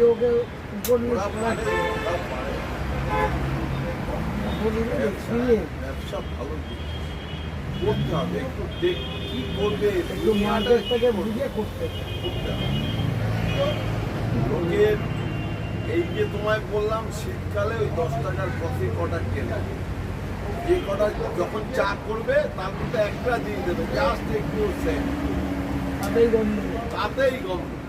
যে ওকে উপর নিয়ে ওরা পারে, শোনাচ্ছে ওরা পারে। উপর নিয়ে দেখছিয়ে ব্যবসা ভালো। করতে হবে। একটু দেখ কি করবে? একটু মার্কেট থেকে বুঝে করতে। লোকের এই যে তোমায় বললাম শীতকালে ওই দশ টাকার কফি কটা কেনা? যে কটা যখন চা করবে তার মধ্যে একটা দিয়ে দেবে। জাস্ট একটু সেন্ট তাতেই গন্ধ। তাতেই গন্ধ।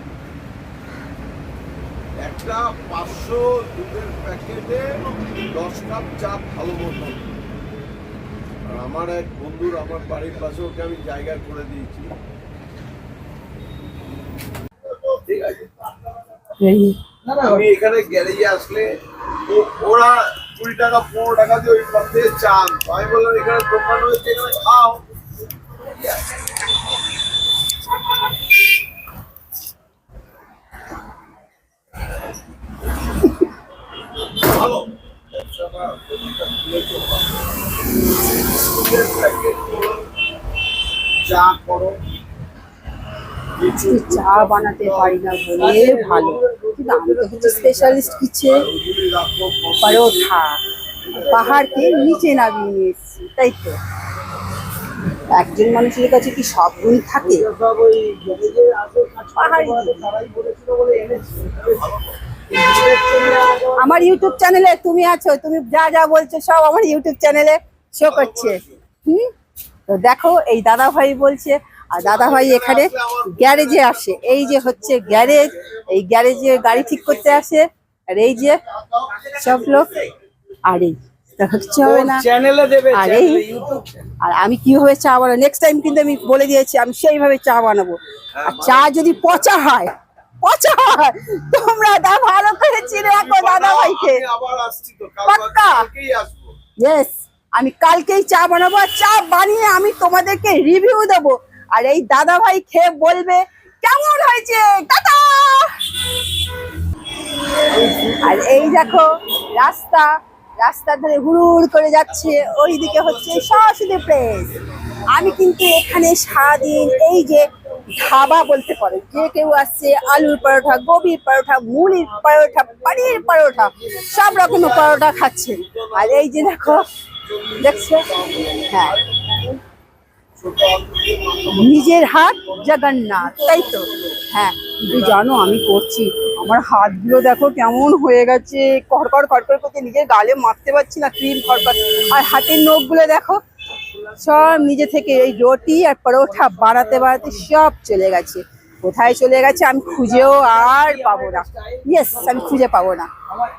একটা পাঁচশো দুধের প্যাকেটে দশ কাপ চা ভালো মতো আর আমার এক বন্ধুর আমার বাড়ির পাশে ওকে আমি জায়গা করে দিয়েছি। ঠিক আছে? আমি এখানে গ্যারেজে আসলে ওরা কুড়ি টাকা পনেরো টাকা দিয়ে ওই পথে চান আমি বললাম এখানে দোকান হয়েছে এখানে খাও ভালো ব্যবসাটা দোকানটা খুলেছো ভালো। বিস্কুটের প্যাকেট করো, চা করো। চা বানাতে পারি না বলে ভালো। কিন্তু আমি তো হচ্ছে স্পেশালিস্ট কিচেন পরোঠা পাহাড়কে নিচে নামিয়ে নিয়ে এসেছি, তাই তো। একজন মানুষের কাছে কি সব গুণ থাকে? পাহাড়ি। আমার ইউটিউব চ্যানেলে তুমি আছো তুমি যা যা বলছো সব আমার ইউটিউব চ্যানেলে শো করছে। হুম? তো দেখো এই দাদা ভাই বলছে আর দাদা ভাই এখানে গ্যারেজে আসে। এই যে হচ্ছে গ্যারেজ এই গ্যারেজে গাড়ি ঠিক করতে আসে আর এই যে সব লোক আর এই দেখো হবে না। আর এই। আর আমি কীভাবে চা বানাবো? নেক্সট টাইম কিন্তু আমি বলে দিয়েছি আমি সেইভাবে চা বানাবো। আর চা যদি পচা হয় পচা হয় তোমরা দা ভালো করে চিনে রাখো দাদা ভাইকে। আমি পাক্কা? কালকেই ইয়েস আমি কালকেই চা বানাবো আর চা বানিয়ে আমি তোমাদেরকে রিভিউ দেবো। আর এই দাদা ভাই খেয়ে বলবে কেমন হয়েছে? টাটা! আর এই দেখো রাস্তা রাস্তার ধারে হুড়ুড় করে যাচ্ছে। ওইদিকে হচ্ছে সরস্বতী প্রেস আমি কিন্তু এখানে সারাদিন এই যে ধাবা বলতে পারো। যে কেউ আসছে, আলুর পরোটা গোবির পরোটা মুড়ির পরোটা পানির পরোটা সব রকমের পরোটা খাচ্ছে। আর এই যে দেখো, দেখছ? হ্যাঁ। নিজের হাত জগন্নাথ, তাই তো? হ্যাঁ। জানো, আমি করছি। আমার হাতগুলো দেখো কেমন হয়ে গেছে। কড়কড় কড়কড় করতে নিজের গালে মারতে পারছি না, ক্রিম কড়কড় আর হাতের নখগুলো দেখো সব নিজে থেকে এই রুটি আর পরোটা বাড়াতে বাড়াতে সব চলে গেছে। কোথায় চলে গেছে আমি খুঁজেও আর পাবো না। ইয়েস আমি খুঁজে পাবো না।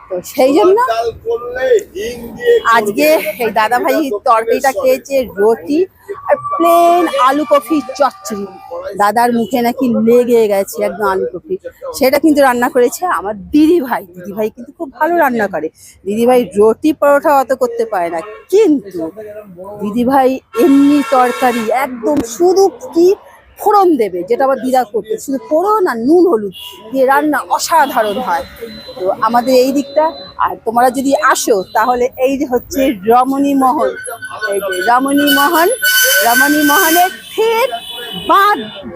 তো সেই জন্য আজকে এই দাদা ভাই তরকারিটা খেয়েছে রুটি আর প্লেন আলু কফি চচ্চড়ি। দাদার মুখে নাকি লেগে গেছে একদম আলু কপি সেটা কিন্তু রান্না করেছে আমার দিদি ভাই দিদি ভাই কিন্তু খুব ভালো রান্না করে। দিদি ভাই রুটি পরোটা অত করতে পারে না। কিন্তু দিদি ভাই এমনি তরকারি একদম শুধু কি ফোড়ন দেবে, যেটা আবার দিদা করতো। শুধু ফোড়ন আর নুন, হলুদ দিয়ে রান্না অসাধারণ হয়। তো আমাদের এই দিকটা, আর তোমরা যদি আসো, তাহলে এই হচ্ছে রমণী মহল। রমণী মোহন রমণী মোহনের ঠিক বা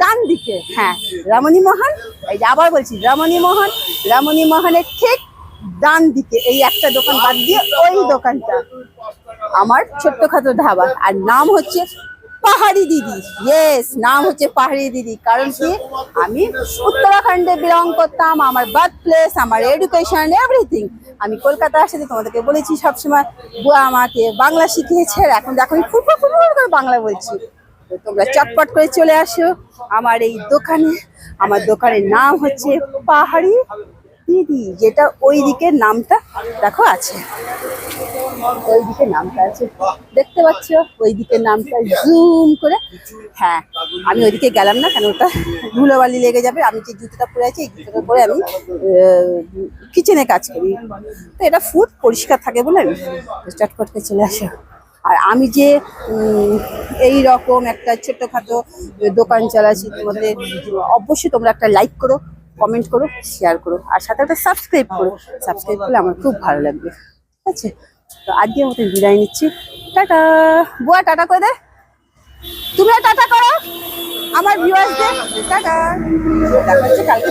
ডান দিকে। হ্যাঁ। রমণী মোহন এই যে আবার বলছি রমণী মোহন রমণী মোহনের ঠিক ডান দিকে এই একটা দোকান বাদ দিয়ে ওই দোকানটা। আমার ছোট্টখাটো ধাবা আর নাম হচ্ছে পাহাড়ি দিদি। ইয়েস নাম হচ্ছে পাহাড়ি দিদি কারণ কি? আমি উত্তরাখণ্ডে বিলং করতাম আমার বার্থ প্লেস আমার এডুকেশন এভরিথিং আমি কলকাতা আসতে তোমাদেরকে বলেছি সবসময় বুয়া আমাকে বাংলা শিখিয়েছে আর এখন দেখো আমি ফুটফুট করে বাংলা বলছি। তোমরা চটপট করে চলে আসো। আমার এই দোকানে, আমার দোকানের নাম হচ্ছে পাহাড়ি দিদি, যেটা ওই দিকের নামটা দেখো আছে। ওই দিকে নামটা আছে। দেখতে পাচ্ছ? ওই দিকের নামটা জুম করে। হ্যাঁ আমি ওইদিকে গেলাম না কেন ওটা ধুলোবালি লেগে যাবে। আমি যে জুতোটা পরে আছি, এই জুতোটা পরে আমি কিচেনে কাজ করি। তো এটা ফুড পরিষ্কার থাকে বলে আমি, চটপট করে চলে আসা। আর আমি যে এই রকম একটা ছোট্টখাটো দোকান চালাচ্ছি তোমাদের, অবশ্যই তোমরা একটা লাইক করো কমেন্ট করো শেয়ার করো, আর সাথে একটা সাবস্ক্রাইব করো। সাবস্ক্রাইব করলে আমার খুব ভালো লাগবে। ঠিক আছে? তো আজকে মতো বিদায় নিচ্ছি। টাটা! বুয়া, টাটা করে দে? তুমিও টাটা করো, আমার ভিউয়ার্সদের টাটা! হচ্ছে কালকে।